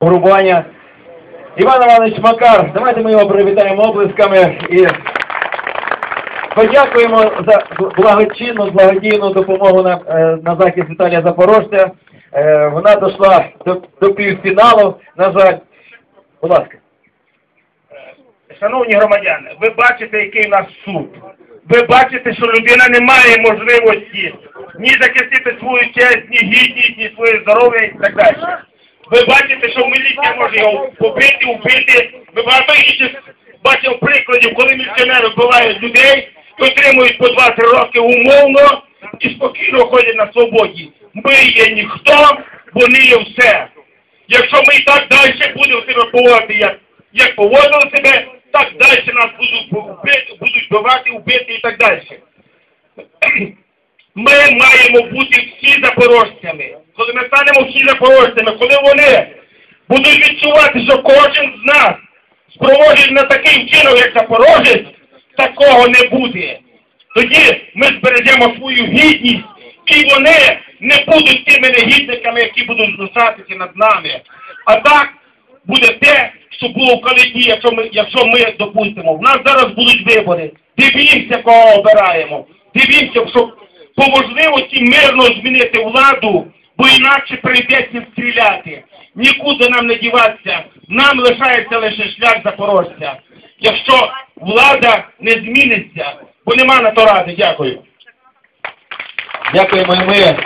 пограбування. Іван Іванович Макар, давайте ми його привітаємо оплесками і подякуємо за благочинну, благодійну допомогу на, е, на захист Віталія Запорожця. Е, Вона дійшла до, до півфіналу, на жаль. Будь ласка. Шановні громадяни, ви бачите, який у нас суд. Ви бачите, що людина не має можливості ні захистити свою честь, ні гідність, ні своє здоров'я і так далі. Ви бачите, що міліція може його побити, вбити. Ви багато інших бачив прикладів, коли міліціонери вбивають людей, отримують по 20 років умовно і спокійно ходять на свободі. Ми є ніхто, вони є все. Якщо ми і так далі будемо себе поводити, як, як поводили себе, так далі нас будуть вбити, будуть вбивати, вбити і так далі. Ми маємо бути всі запорожцями. Коли ми станемо всі запорожцями, коли вони будуть відчувати, що кожен з нас спроводжений на таким чином, як запорожець, такого не буде. Тоді ми збережемо свою гідність, і вони не будуть тими негідниками, які будуть знущатися над нами. А так буде те, що було в калиті, якщо ми, якщо ми допустимо. В нас зараз будуть вибори. Дивімося, кого обираємо. Дивімося, щоб по можливості мирно змінити владу, бо інакше прийдеться стріляти. Нікуди нам не діватися. Нам лишається лише шлях запорожця. Якщо влада не зміниться, бо нема на то ради. Дякую. Дякуємо і ми.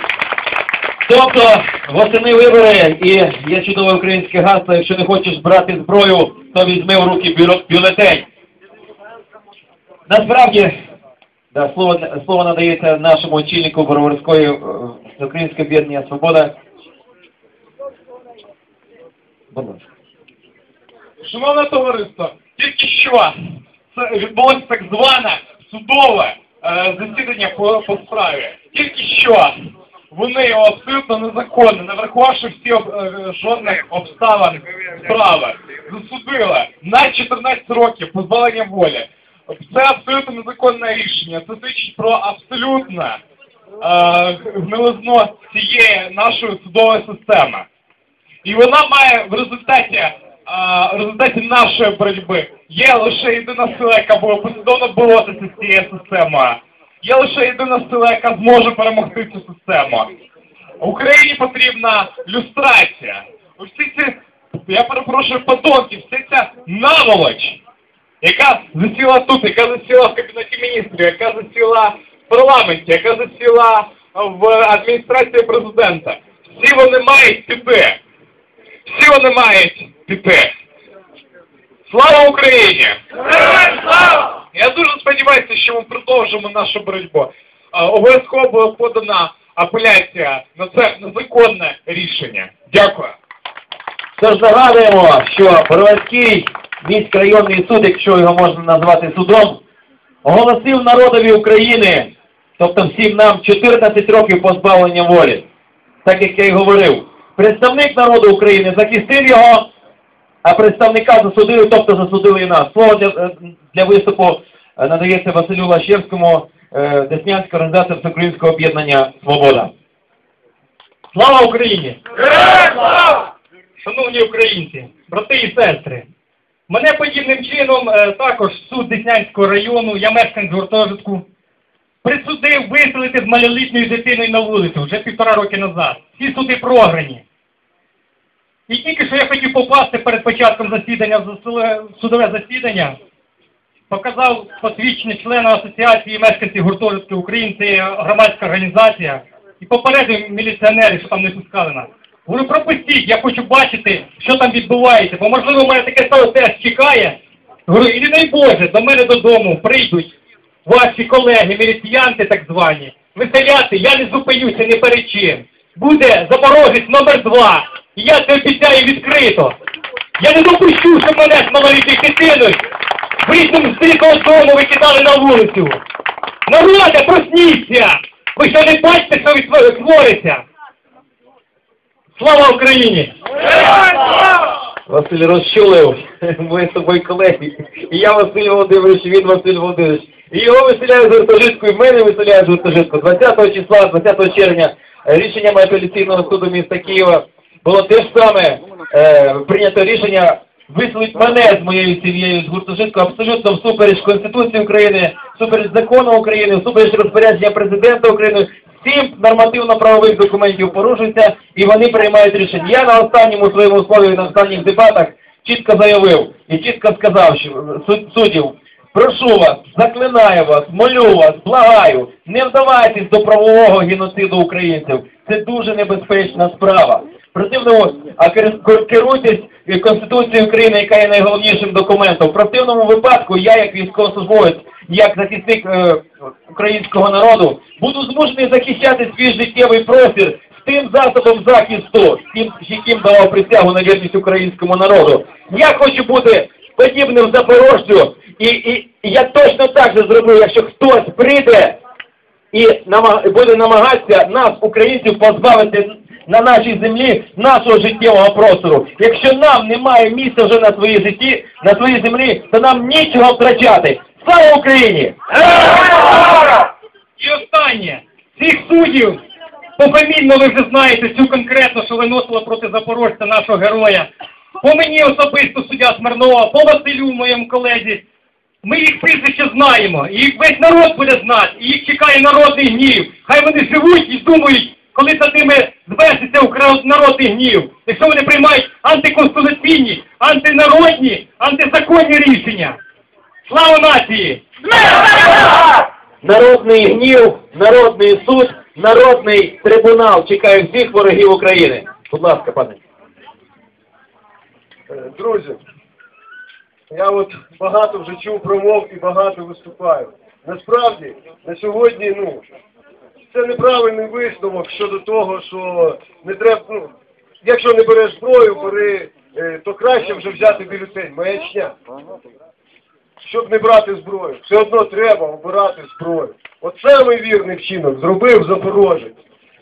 Тобто, восени вибори і є чудове українське гасло, якщо не хочеш брати зброю, то візьми в руки бюлетень. Насправді, да, слово, слово надається нашому очільнику Броварської е, Українське об'єднання Свобода. Будь ласка. Шановне товариство, тільки що відбулося так зване судове е, засідання по, по справі. Тільки що вони абсолютно незаконно, не врахувавши всі об- е, жодних обставин справи, засудили на 14 років позбавлення волі. Це абсолютно незаконне рішення. Це свідчить про абсолютне е, гнилизну цієї нашої судової системи. І вона має в результаті, а, в результаті нашої боротьби є лише єдина сила, яка буде послідовно боротися з цією системою. Є лише єдина сила, яка зможе перемогти цю систему. Україні потрібна люстрація. Всі ці, я перепрошую, подонки, вся ця наволоч, яка засіла тут, яка засіла в Кабінеті міністрів, яка засіла в парламенті, яка засіла в адміністрації президента. Всі вони мають піти. Всі вони мають піти. Слава Україні! Я дуже сподіваюся, що ми продовжимо нашу боротьбу. Обов'язково буде подана апеляція на це незаконне рішення. Дякую. Тож нагадуємо, що Броварський міськрайонний суд, якщо його можна назвати судом, оголосив народові України, тобто всім нам 14 років позбавлення волі. Так як я й говорив, представник народу України захистив його, а представника засудили, тобто засудили і нас. Слово для, для виступу е, надається Василю Лащевському, е, Деснянська організація Всеукраїнського об'єднання Свобода. Слава Україні! Шановні українці, брати і сестри, мене подібним чином е, також суд Деснянського району, я мешканець гуртожитку, присудив виселити з малолітньою дитиною на вулицю вже півтора роки назад. Всі суди програні. І тільки що я хотів попасти перед початком засідання в судове засідання, показав посвідчення члена Асоціації мешканців гуртожитки України, це громадська організація, і попередив міліціонерів, що там не пускали нас. Говорю, пропустіть, я хочу бачити, що там відбувається, бо можливо мене таке саме теж чекає. Говорю, і не дай Боже, до мене додому прийдуть ваші колеги, міліціянти так звані, виселяти, я не зупинюся ні перед чим. Буде запорожець номер два. І я це обіцяю відкрито. Я не допущу, щоб мене з малолітньою дитиною в рідному стрікого дому викидали на вулицю. Народе, просніться! Ви що не бачите, що твориться? Слава Україні! Василь розчулив, ми з тобою колеги. І я Василь Володимирович, і він Василь Володимирович. Його виселяють з гуртожитку, і мене виселяють з гуртожитку. 20 числа, 20 червня, е, рішенням апеляційного суду міста Києва було те ж саме е, прийнято рішення виселити мене з моєю сім'єю з гуртожитку абсолютно всупереч Конституції України, всупереч закону України, всупереч розпорядження президента України. Сім нормативно-правових документів порушуються і вони приймають рішення. Я на останньому своєму слові, на останніх дебатах чітко заявив і чітко сказав, що суд- суддів, прошу вас, заклинаю вас, молю вас, благаю, не вдавайтесь до правового геноциду українців. Це дуже небезпечна справа. Противному, а кер- кер- керуйтесь Конституцією України, яка є найголовнішим документом. В противному випадку я, як військовослужбовець, як захисник е, українського народу, буду змушений захищати свій життєвий простір з тим засобом захисту, тим, яким давав присягу на вірність українському народу. Я хочу бути подібним Запорожцю, і, і, я точно так же зроблю, якщо хтось прийде і буде намагатися нас, українців, позбавити на нашій землі нашого життєвого простору. Якщо нам немає місця вже на своїй житті, на своїй землі, то нам нічого втрачати. Слава Україні! І останнє. Цих суддів, пофамільно ви вже знаєте цю конкретно, що виносила проти Запорожця нашого героя. По мені особисто суддя Смирнова, по Василю, моєму колезі. Ми їх прізвище знаємо, і їх весь народ буде знати, і їх чекає народний гнів. Хай вони живуть і думають, коли за ними звершиться укра- народний гнів. Якщо вони приймають антиконституційні, антинародні, антизаконні рішення. Слава нації! Народний гнів, народний суд, народний трибунал чекає всіх ворогів України. Будь ласка, пане. Е, Друзі, я от багато вже чув промов і багато виступаю. Насправді, на сьогодні, ну, це неправильний висновок щодо того, що не треба, ну, якщо не береш зброю, бери, е, то краще вже взяти бюлетень. Маячня. Щоб не брати зброю. Все одно треба обирати зброю. От самий вірний вчинок зробив Запорожець.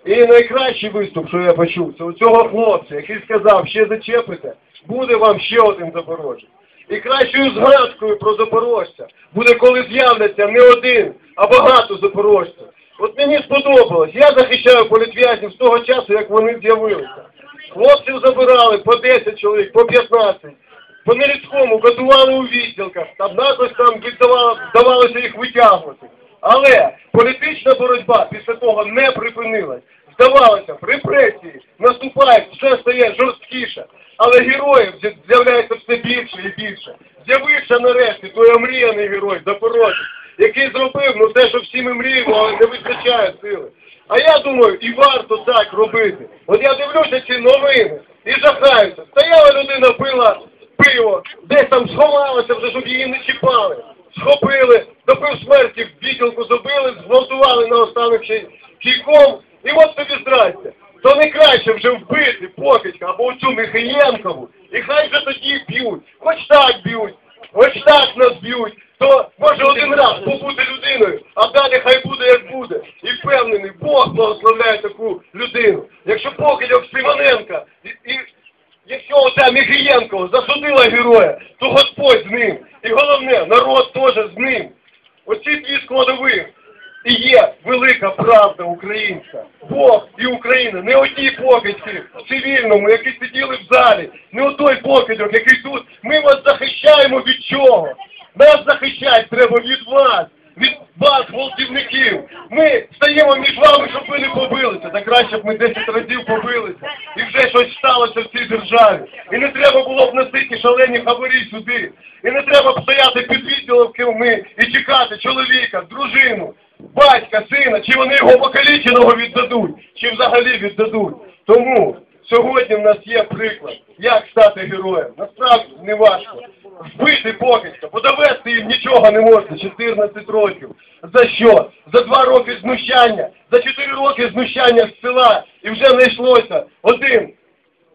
І найкращий виступ, що я почув, це у цього хлопця, який сказав, ще зачепите, буде вам ще один запорожець. І кращою згадкою про запорожця буде, коли з'являться не один, а багато запорожців. Мені сподобалось, я захищаю політв'язнів з того часу, як вони з'явилися. Хлопців забирали по 10 чоловік, по 15. По нелюдському катували у відділках, там якось там вдавалося їх витягувати. Але політична боротьба після того не припинилась. Здавалося, репресії наступають, все стає жорсткіше. Але героїв з'я- з'являється все більше і більше. З'явився нарешті той омріяний герой, Запорожець, який зробив ну те, що всі ми мріємо, але не вистачає сили. А я думаю, і варто так робити. От я дивлюся ці новини і жахаюся. Стояла людина, пила пиво, десь там сховалася вже, щоб її не чіпали. Схопили, допив смерті, в відділку забили, зґвалтували на останок кійком. І от тобі здрастя. То не краще вже вбити покидька або оцю Михаєнкову. І хай же тоді б'ють. Хоч так б'ють, хоч так нас б'ють. То може один раз побути людиною, а далі хай буде як буде. І впевнений, Бог благословляє таку людину. Якщо покидьок Симоненка і, і Якщо оця Мігієнко засудила героя, то Господь з ним. І головне, народ теж з ним. Оці дві складові. І є велика правда українська. Бог і Україна. Не оті покидьки в цивільному, які сиділи в залі, не отой покидьок, який тут. Ми вас захищаємо від чого? Нас захищати треба від вас. Від вас, гвалтівників. Ми стаємо між вами, щоб ви не побилися. Та краще б ми 10 разів побилися. І вже щось сталося в цій державі. І не треба було б носити шалені хабарі сюди. І не треба б стояти під відділками і чекати чоловіка, дружину, батька, сина, чи вони його покаліченого віддадуть, чи взагалі віддадуть. Тому сьогодні в нас є приклад, як стати героєм. Насправді не важко. Вбити покидька, бо довести їм нічого не можна, 14 років. За що? За два роки знущання, за 4 роки знущання з села, і вже знайшлося один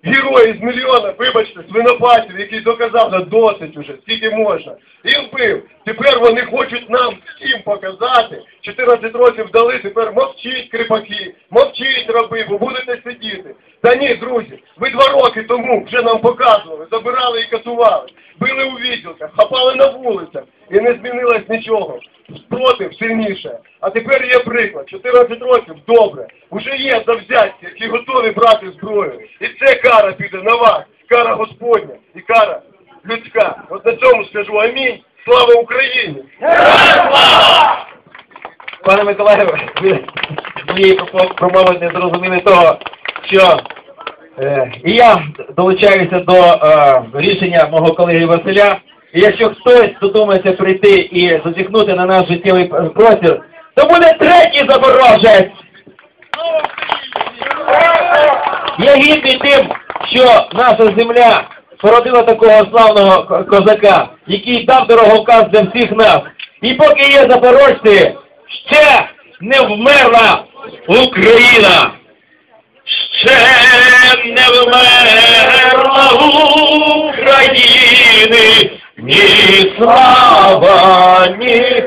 герой з мільйона, вибачте, свинопасів, який доказав, що досить уже, скільки можна. І вбив. Тепер вони хочуть нам всім показати. 14 років дали, тепер мовчіть кріпаки, мовчіть раби, бо будете сидіти. Та ні, друзі, ви два роки тому вже нам показували, забирали і катували. били у відділках, хапали на вулицях і не змінилось нічого. Спротив сильніше. А тепер є приклад. 14 років добре. Уже є завзятці, які готові брати зброю. І це кара піде на вас. Кара Господня і кара людська. От на цьому скажу амінь. Слава Україні! Пане Миколаєве, ви моєї промови не зрозуміли того, що е, і я долучаюся до е, рішення мого колеги Василя. І якщо хтось додумається прийти і зазіхнути на наш життєвий простір, то буде третій запорожець! Я гідний тим, що наша земля породила такого славного козака, який дав дороговказ для всіх нас. І поки є запорожці, ще не вмерла Україна! Ще не вмерла України ні слава, ні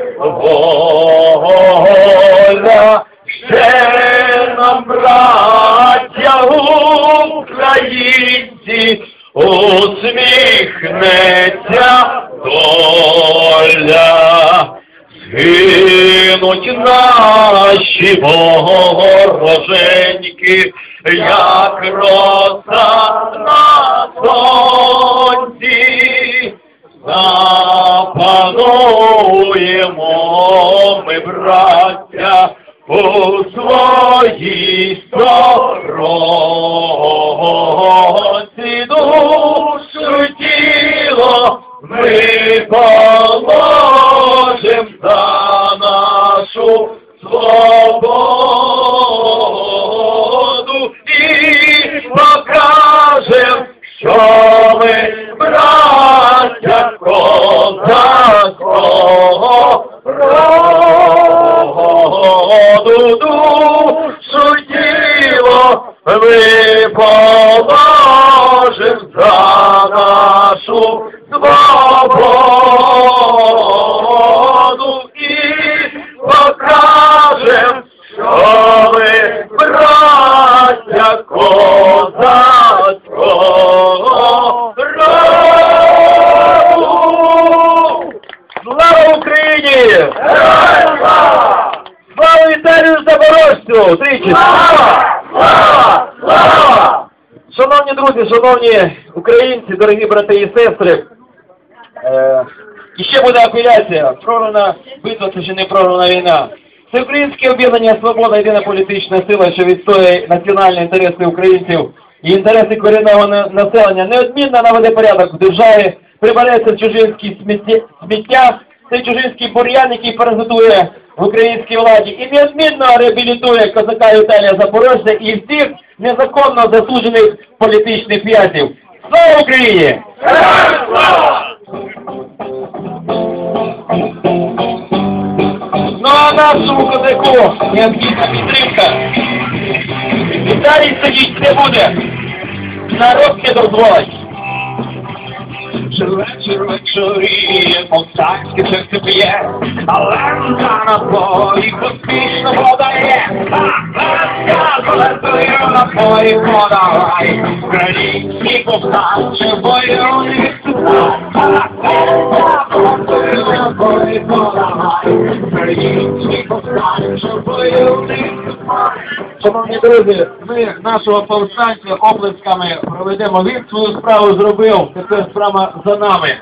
воля. Ще нам, браття українці, усміхнеться доля. Гинуть наші вороженьки, як роса Запануємо ми, браття, у своїй сторонці душу тіло ми положим за нашу свободу Шановні українці, дорогі брати і сестри, е, ще буде апеляція. Прорвана битва це ще не прорвана війна. Це українське об'єднання Свобода єдина політична сила, що відстоює національні інтереси українців і інтереси корінного населення, неодмінно наведе порядок в державі, прибереться чужинські сміття, цей чужинський бур'ян, який паразитує в українській владі, і неодмінно реабілітує козака Віталія Запорожця і всіх незаконно засуджених політичних в'язнів. Слава Україні! Ну а нашому козаку необхідна підтримка. Віталій сидіть не буде. Народ не дозволить. Вечір вечоріє, повстанське серце п'є, але на напої поспішно подає. Розказує напої подавай, Українські повстанче бою не відступай. Напої подавай, український повстанче бою не відступай. Шановні друзі, ми нашого повстанця оплесками проведемо. Він свою справу зробив, тепер справа за нами.